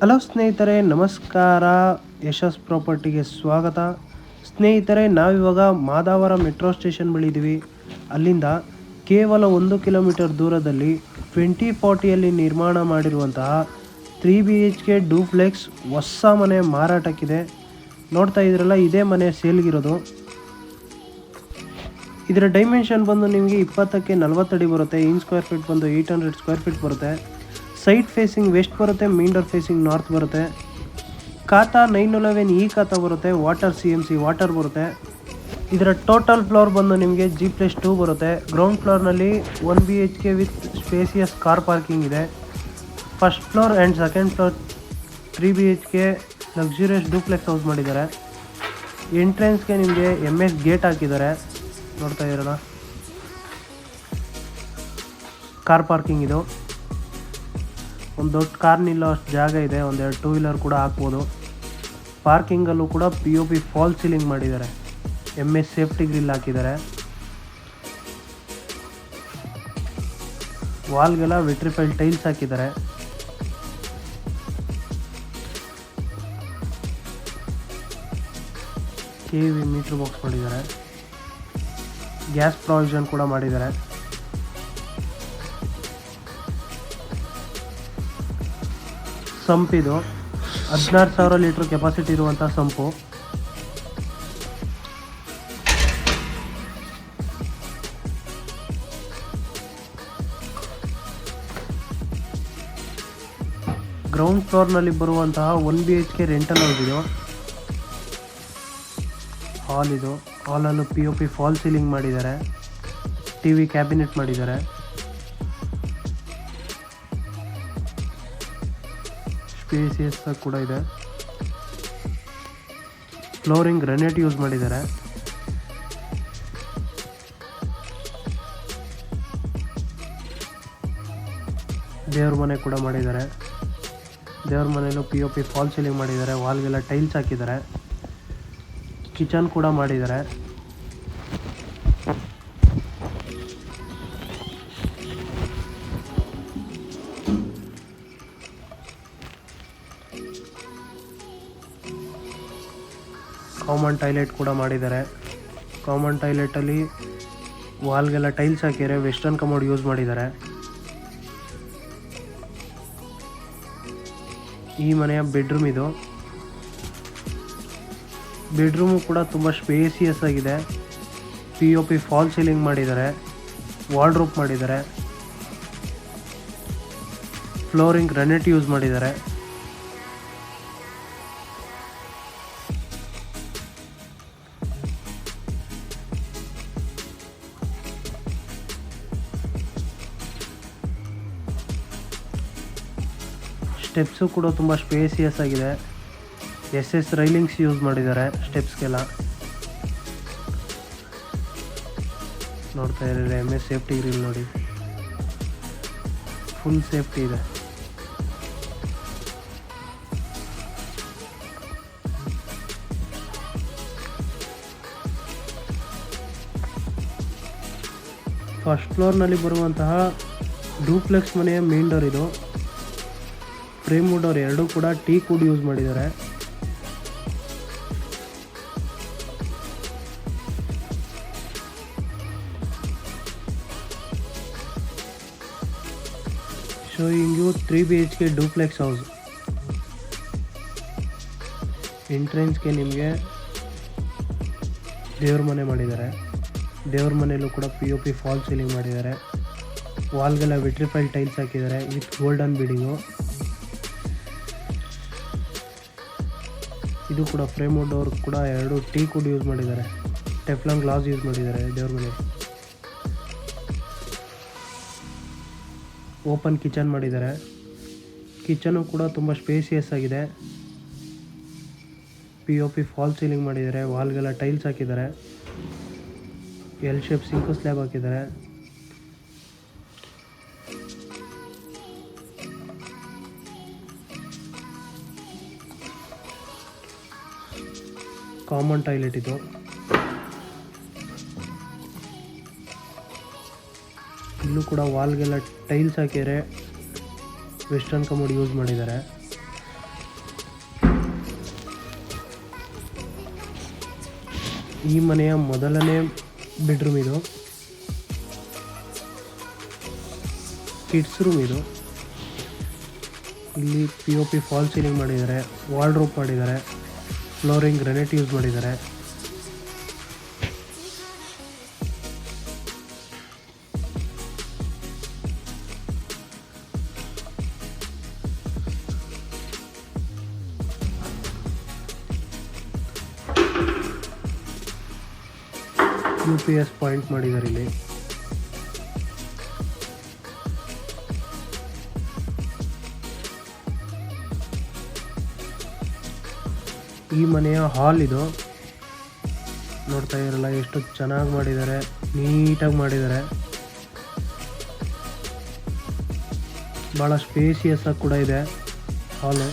Hello ಸ್ನೇಹಿತರೆ, ನಮಸ್ಕಾರ. ಯಶಸ್ ಪ್ರಾಪರ್ಟಿಗೆ ಸ್ವಾಗತ. ಸ್ನೇಹಿತರೆ, ನಾವಿವಾಗ ಮಾದಾವರ ಮೆಟ್ರೋ ಸ್ಟೇಷನ್ ಬಳಿ ಇದ್ದೀವಿ ಅಲ್ಲಿಂದ ಕೇವಲ ಒಂದು ಕಿಲೋಮೀಟರ್ ದೂರದಲ್ಲಿ ಟ್ವೆಂಟಿ ಫಾರ್ಟಿಯಲ್ಲಿ ನಿರ್ಮಾಣ ಮಾಡಿರುವಂತಹ three B H K duplex ಹೊಸ ಮನೆ ಮಾರಾಟಕ್ಕಿದೆ. ನೋಡ್ತಾ ಇದ್ರಲ್ಲ, ಇದೇ ಮನೆ ಸೇಲ್ಗಿರೋದು. ಇದರ ಡೈಮೆನ್ಷನ್ ಬಂದು ನಿಮಗೆ ಇಪ್ಪತ್ತಕ್ಕೆ ನಲವತ್ತಡಿ ಬರುತ್ತೆ. ಇನ್ ಸ್ಕ್ವೇರ್ ಫೀಟ್ ಬಂದು ಏಯ್ಟ್ ಹಂಡ್ರೆಡ್ ಸ್ಕ್ವೇರ್ ಫೀಟ್ ಬರುತ್ತೆ. ಸೈಡ್ ಫೇಸಿಂಗ್, ವೆಸ್ಟ್ ಬರುತ್ತೆ ಮೇನ್ ಡೋರ್ ಫೇಸಿಂಗ್ ನಾರ್ತ್ ಬರುತ್ತೆ. ಖಾತ ನೈನ್ ಒಲೆವೆನ್ ಈ ಖಾತಾ ಬರುತ್ತೆ. Water C M C water ಬರುತ್ತೆ. ಇದರ ಟೋಟಲ್ ಫ್ಲೋರ್ ಬಂದು ನಿಮಗೆ ಜಿ ಪ್ಲಸ್ ಟೂ ಬರುತ್ತೆ. Ground ಫ್ಲೋರ್ನಲ್ಲಿ one B H K with spacious car parking ಇದೆ. First floor and second floor three B H K luxurious duplex house ಮಾಡಿದ್ದಾರೆ. ಎಂಟ್ರೆನ್ಸ್ಗೆ ನಿಮಗೆ M S gate ಹಾಕಿದ್ದಾರೆ. ನೋಡ್ತಾ ಇದ್ದೀರಲ್ಲ ಕಾರ್ ಪಾರ್ಕಿಂಗ್ ಇದು. ಒಂದು ದೊಡ್ಡ ಕಾರ್ ನಿಲ್ಲೋ ಅಷ್ಟು ಜಾಗ ಇದೆ ಒಂದೆರಡು ಟೂ ವೀಲರ್ ಕೂಡ ಹಾಕ್ಬೋದು. ಪಾರ್ಕಿಂಗಲ್ಲೂ ಕೂಡ P O P fall ceiling ಮಾಡಿದ್ದಾರೆ. ಎಂ ಎಸ್ ಸೇಫ್ಟಿ ಗ್ರಿಲ್ ಹಾಕಿದ್ದಾರೆ. ವಾಲ್ಗೆಲ್ಲ ವಿಟ್ರಿಫೈಲ್ ಟೈಲ್ಸ್ ಹಾಕಿದ್ದಾರೆ. ಕೆ ವಿ ಮೀಟ್ರ್ ಬಾಕ್ಸ್ ಮಾಡಿದ್ದಾರೆ. ಗ್ಯಾಸ್ ಪ್ರಾವಿಷನ್ ಕೂಡ ಮಾಡಿದ್ದಾರೆ. ಸಂಪ್ ಇದು. ಹದಿನಾರು ಸಾವಿರ ಲೀಟ್ರ್ ಕೆಪಾಸಿಟಿ ಇರುವಂಥ ಸಂಪು. ಗ್ರೌಂಡ್ ಫ್ಲೋರ್ನಲ್ಲಿ ಬರುವಂತಹ one B H K rental house ಇದು. ಹಾಲ್ ಇದು. ಹಾಲಲ್ಲೂ P O P fall ceiling ಮಾಡಿದ್ದಾರೆ. ಟಿ ವಿ ಕ್ಯಾಬಿನೆಟ್ ಮಾಡಿದ್ದಾರೆ. ಸ್ಪೇಸಿಯಸ್ ಕೂಡ ಇದೆ. ಫ್ಲೋರಿಂಗ್ ಗ್ರನೇಟ್ ಯೂಸ್ ಮಾಡಿದ್ದಾರೆ. ದೇವ್ರ ಮನೆ ಕೂಡ ಮಾಡಿದ್ದಾರೆ. ದೇವ್ರ ಮನೆಯಲ್ಲೂ P O P fall ceiling ಮಾಡಿದ್ದಾರೆ. ವಾಲ್ಗೆಲ್ಲ ಟೈಲ್ಸ್ ಹಾಕಿದ್ದಾರೆ. ಕಿಚನ್ ಕೂಡ ಮಾಡಿದ್ದಾರೆ. ಕಾಮನ್ ಟಾಯ್ಲೆಟ್ ಕೂಡ ಮಾಡಿದ್ದಾರೆ. ಕಾಮನ್ ಟಾಯ್ಲೆಟಲ್ಲಿ ವಾಲ್ಗೆಲ್ಲ ಟೈಲ್ಸ್ ಹಾಕಿದ್ದಾರೆ ವೆಸ್ಟರ್ನ್ ಕಮೋಡ್ ಯೂಸ್ ಮಾಡಿದ್ದಾರೆ. ಈ ಮನೆಯ ಬೆಡ್ರೂಮ್ ಇದು. ಬೆಡ್ರೂಮು ಕೂಡ ತುಂಬ ಸ್ಪೇಸಿಯಸ್ ಆಗಿದೆ. P O P false ceiling ಮಾಡಿದ್ದಾರೆ. ವಾರ್ಡ್ರೋಪ್ ಮಾಡಿದ್ದಾರೆ. ಫ್ಲೋರಿಂಗ್, ಗ್ರನೆಟ್ ಯೂಸ್ ಮಾಡಿದ್ದಾರೆ. ಸ್ಟೆಪ್ಸು ಕೂಡ ತುಂಬ ಸ್ಪೇಸಿಯಸ್ ಆಗಿದೆ. ಎಸ್ ಎಸ್ ರೈಲಿಂಗ್ಸ್ ಯೂಸ್ ಮಾಡಿದ್ದಾರೆ ಸ್ಟೆಪ್ಸ್ಗೆಲ್ಲ. ನೋಡ್ತಾ ಇದ್ದಾರೆ, ಎಂ ಎಸ್ ಸೇಫ್ಟಿ ಗ್ರಿಲ್ ನೋಡಿ. ಫುಲ್ ಸೇಫ್ಟಿ ಇದೆ. ಫಸ್ಟ್ ಫ್ಲೋರ್ನಲ್ಲಿ ಬರುವಂತಹ ಡೂಪ್ಲೆಕ್ಸ್ ಮನೆಯ ಮೇನ್ ಡೋರ್ ಇದು. ಫ್ರೇಮ್ ವುಡ್ ಅವ್ರು ಎರಡೂ ಕೂಡ ಟೀ ಕುಡ್ ಯೂಸ್ ಮಾಡಿದ್ದಾರೆ. Showing you three B H K duplex house ಎಂಟ್ರೆನ್ಸ್ಗೆ ನಿಮಗೆ ದೇವ್ರ ಮನೆ ಮಾಡಿದ್ದಾರೆ. ದೇವ್ರ ಮನೆಯಲ್ಲೂ ಕೂಡ P O P fall ceiling ಮಾಡಿದ್ದಾರೆ. ವಾಲ್ಗೆಲ್ಲ ವಿಟ್ರಿಫೈಲ್ ಟೈಲ್ಸ್ ಹಾಕಿದ್ದಾರೆ. ವಿತ್ ಗೋಲ್ಡನ್ ಬಿಲ್ಡಿಂಗು ಇದು ಕೂಡ ಫ್ರೇಮ್ ಡೋರ್ ಕೂಡ ಎರಡು ಟೀ ಕೂಡ ಯೂಸ್ ಮಾಡಿದ್ದಾರೆ. ಟೆಫ್ಲಾನ್ ಗ್ಲಾಸ್ ಯೂಸ್ ಮಾಡಿದ್ದಾರೆ ದೇವ್ರ ಮನೆ ಓಪನ್ ಕಿಚನ್ ಮಾಡಿದ್ದಾರೆ. ಕಿಚನು ಕೂಡ ತುಂಬ ಸ್ಪೇಸಿಯಸ್ ಆಗಿದೆ. P O P fall ceiling ಮಾಡಿದ್ದಾರೆ. ವಾಲ್ಗೆಲ್ಲ ಟೈಲ್ಸ್ ಹಾಕಿದ್ದಾರೆ. ಎಲ್ ಶೇಪ್ ಸಿಂಕು ಸ್ಲ್ಯಾಬ್ ಹಾಕಿದ್ದಾರೆ. ಕಾಮನ್ ಟಾಯ್ಲೆಟ್ ಇದು. ಇಲ್ಲೂ ಕೂಡ ವಾಲ್ಗೆಲ್ಲ ಟೈಲ್ಸ್ ಹಾಕಿದರೆ ವೆಸ್ಟರ್ನ್ ಕಮೋಡ್ ಯೂಸ್ ಮಾಡಿದ್ದಾರೆ. ಈ ಮನೆಯ ಮೊದಲನೇ ಬೆಡ್ರೂಮ್ ಇದು. ಕಿಡ್ಸ್ ರೂಮ್ ಇದು. ಇಲ್ಲಿ P O P fall ceiling ಮಾಡಿದ್ದಾರೆ ವಾರ್ಡ್ರೋಪ್ ಮಾಡಿದ್ದಾರೆ. ಫ್ಲೋರಿಂಗ್ ಗ್ರೆನೇಟ್ ಯೂಸ್ ಮಾಡಿದ್ದಾರೆ ಯು ಪಿ ಎಸ್ ಪಾಯಿಂಟ್ ಮಾಡಿದ್ದಾರೆ ಇಲ್ಲಿ. ಈ ಮನೆಯ ಹಾಲ್ ಇದು. ನೋಡ್ತಾ ಇರಲ್ಲ, ಎಷ್ಟು ಚೆನ್ನಾಗಿ ಮಾಡಿದ್ದಾರೆ ನೀಟಾಗಿ ಮಾಡಿದ್ದಾರೆ. ಭಾಳ ಸ್ಪೇಸಿಯಸ್ ಆಗಿ ಕೂಡ ಇದೆ ಹಾಲು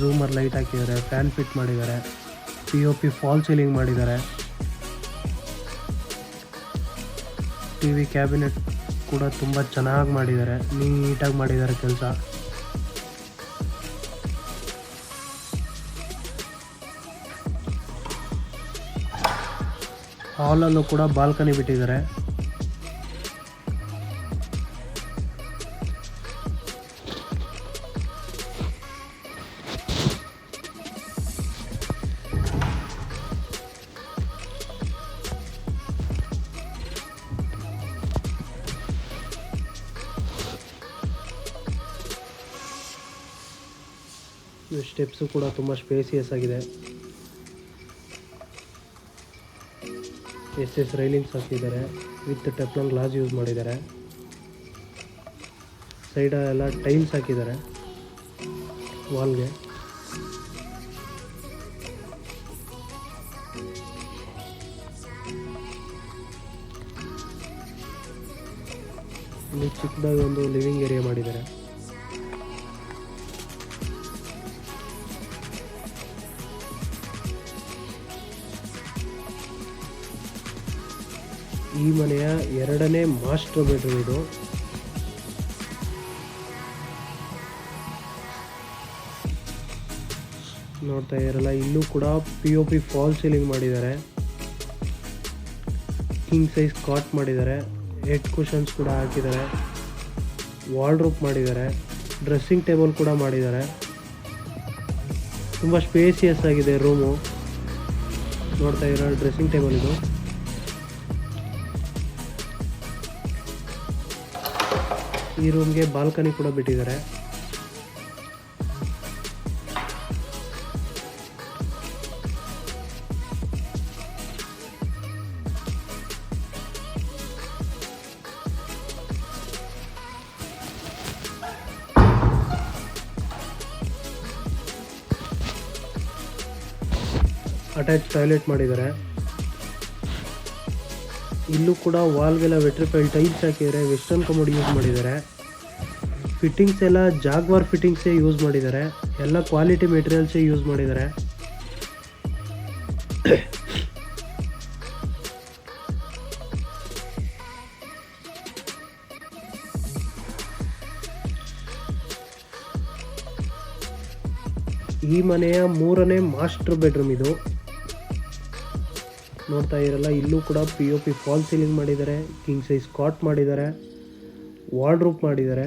ಝೂಮರ್ ಲೈಟ್ ಹಾಕಿದ್ದಾರೆ ಫ್ಯಾನ್ ಫಿಟ್ ಮಾಡಿದ್ದಾರೆ P O P fall ceiling ಮಾಡಿದ್ದಾರೆ. ಟಿ ವಿ ಕ್ಯಾಬಿನೆಟ್ ಕೂಡ ತುಂಬ ಚೆನ್ನಾಗಿ ಮಾಡಿದ್ದಾರೆ ನೀಟಾಗಿ ಮಾಡಿದ್ದಾರೆ ಕೆಲಸ. ಹಾಲಲ್ಲೂ ಕೂಡ ಬಾಲ್ಕನಿ ಬಿಟ್ಟಿದ್ದಾರೆ. ಸ್ಟೆಪ್ಸು ಕೂಡ ತುಂಬ ಸ್ಪೇಸಿಯಸ್ ಆಗಿದೆ. ಎಸ್ ಎಸ್ ರೈಲಿಂಗ್ಸ್ ಹಾಕಿದ್ದಾರೆ ವಿತ್ ಟೆಪ್ಲನ್ ಗ್ಲಾಸ್ ಯೂಸ್ ಮಾಡಿದ್ದಾರೆ. ಸೈಡ ಎಲ್ಲ ಟೈಲ್ಸ್ ಹಾಕಿದ್ದಾರೆ. ವಾಲ್ಗೆ. ಇಲ್ಲಿ ಚಿಕ್ಕದಾಗಿ ಒಂದು ಲಿವಿಂಗ್ ಏರಿಯಾ ಮಾಡಿದ್ದಾರೆ. ಈ ಮನೆಯ ಎರಡನೇ ಮಾಸ್ಟರ್ ಬೆಡ್ರೂಮ್ ಇದು. ನೋಡ್ತಾ ಇರಲ್ಲ ಇಲ್ಲೂ ಕೂಡ P O P fall ceiling ಮಾಡಿದ್ದಾರೆ. ಕಿಂಗ್ ಸೈಜ್ ಕಾಟ್ ಮಾಡಿದ್ದಾರೆ. ಹೆಡ್ ಕುಷನ್ಸ್ ಕೂಡ ಹಾಕಿದ್ದಾರೆ. ವಾರ್ಡ್ರೋಪ್ ಮಾಡಿದ್ದಾರೆ. ಡ್ರೆಸ್ಸಿಂಗ್ ಟೇಬಲ್ ಕೂಡ ಮಾಡಿದ್ದಾರೆ. ತುಂಬ ಸ್ಪೇಸಿಯಸ್ ಆಗಿದೆ ರೂಮು ನೋಡ್ತಾ ಇರೋ ಡ್ರೆಸ್ಸಿಂಗ್ ಟೇಬಲ್ ಇದು. ಈ ರೂಮ್ಗೆ ಬಾಲ್ಕನಿ ಕೂಡ ಬಿಟ್ಟಿದ್ದಾರೆ. ಅಟ್ಯಾಚ್ ಟಾಯ್ಲೆಟ್ ಮಾಡಿದ್ದಾರೆ. ಇಲ್ಲೂ ಕೂಡ ವಾಲ್ಗೆಲ್ಲ ವೆಟ್ರಿಫೈಲ್ ಟೈಲ್ಸ್ ಹಾಕಿದ್ದಾರೆ. ವೆಸ್ಟರ್ನ್ ಕಮೋಡ್ ಯೂಸ್ ಮಾಡಿದ್ದಾರೆ. ಫಿಟ್ಟಿಂಗ್ಸ್ ಎಲ್ಲ ಜಾಗ್ವಾರ್ ಫಿಟ್ಟಿಂಗ್ಸೇ ಯೂಸ್ ಮಾಡಿದ್ದಾರೆ. ಎಲ್ಲ ಕ್ವಾಲಿಟಿ ಮೆಟೀರಿಯಲ್ಸೇ ಯೂಸ್ ಮಾಡಿದ್ದಾರೆ. ಈ ಮನೆಯ ಮೂರನೇ ಮಾಸ್ಟರ್ ಬೆಡ್ರೂಮ್ ಇದು. ನೋಡ್ತಾ ಇರಲ್ಲ, ಇಲ್ಲೂ ಕೂಡ P O P false ceiling ಮಾಡಿದ್ದಾರೆ ಕಿಂಗ್ ಸೈಜ್ ಕಾಟ್ ಮಾಡಿದ್ದಾರೆ ವಾರ್ಡ್ರೂಪ್ ಮಾಡಿದ್ದಾರೆ.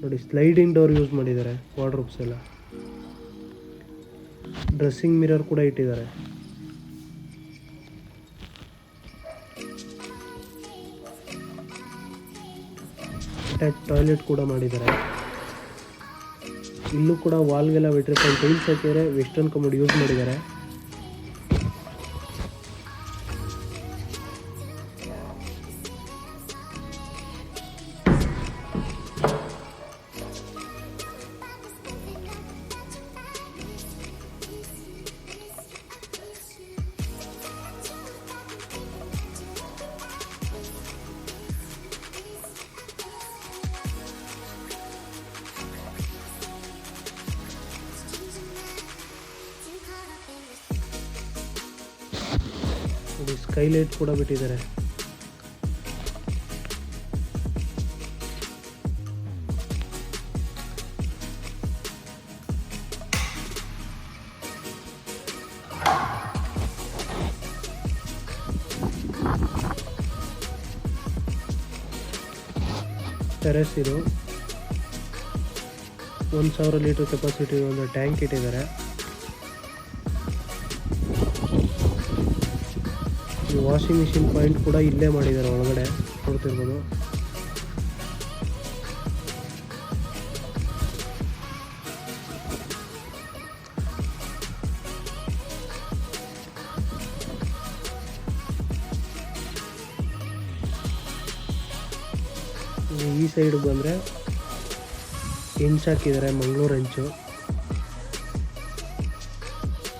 ನೋಡಿ ಸ್ಲೈಡಿಂಗ್ ಡೋರ್ ಯೂಸ್ ಮಾಡಿದ್ದಾರೆ ವಾರ್ಡ್ರೂಬ್ಸ್ ಎಲ್ಲ. ಡ್ರೆಸ್ಸಿಂಗ್ ಮಿರರ್ ಕೂಡ ಇಟ್ಟಿದ್ದಾರೆ. ಅಟ್ಯಾಚ್ ಟಾಯ್ಲೆಟ್ ಕೂಡ ಮಾಡಿದ್ದಾರೆ. ಇಲ್ಲೂ ಕೂಡ ವಾಲ್ಗೆಲ್ಲ ವಿಟ್ರಿಫೈಲ್ ಟೈಲ್ಸ್ ಹಾಕಿದರೆ ವೆಸ್ಟರ್ನ್ ಕಮೋಡ್ ಯೂಸ್ ಮಾಡಿದ್ದಾರೆ. ಹೈಲೈಟ್ ಕೂಡ ಬಿಟ್ಟಿದ್ದಾರೆ. ಟೆರೆಸ್ ಇದು. ಒಂದು ಸಾವಿರ ಲೀಟರ್ ಕೆಪಾಸಿಟಿ ಒಂದು ಟ್ಯಾಂಕ್ ಇಟ್ಟಿದ್ದಾರೆ. ವಾಷಿಂಗ್ ಮಿಷಿನ್ ಪಾಯಿಂಟ್ ಕೂಡ ಇಲ್ಲೇ ಮಾಡಿದ್ದಾರೆ ಒಳಗಡೆ. ನೋಡ್ತಿರ್ಬೋದು. ಈ ಸೈಡ್ ಬಂದರೆ ಹೆಂಚ್ ಹಾಕಿದ್ದಾರೆ ಮಂಗಳೂರು ಹೆಂಚು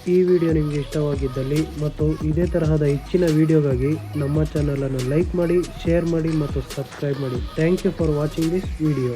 ಈ ವಿಡಿಯೋ ನಿಮಗೆ ಇಷ್ಟವಾಗಿದ್ದಲ್ಲಿ ಮತ್ತು ಇದೇ ತರಹದ ಹೆಚ್ಚಿನ ವಿಡಿಯೋಗಾಗಿ ನಮ್ಮ ಚಾನಲನ್ನು ಲೈಕ್ ಮಾಡಿ ಶೇರ್ ಮಾಡಿ ಮತ್ತು ಸಬ್ಸ್ಕ್ರೈಬ್ ಮಾಡಿ. Thank you for watching this video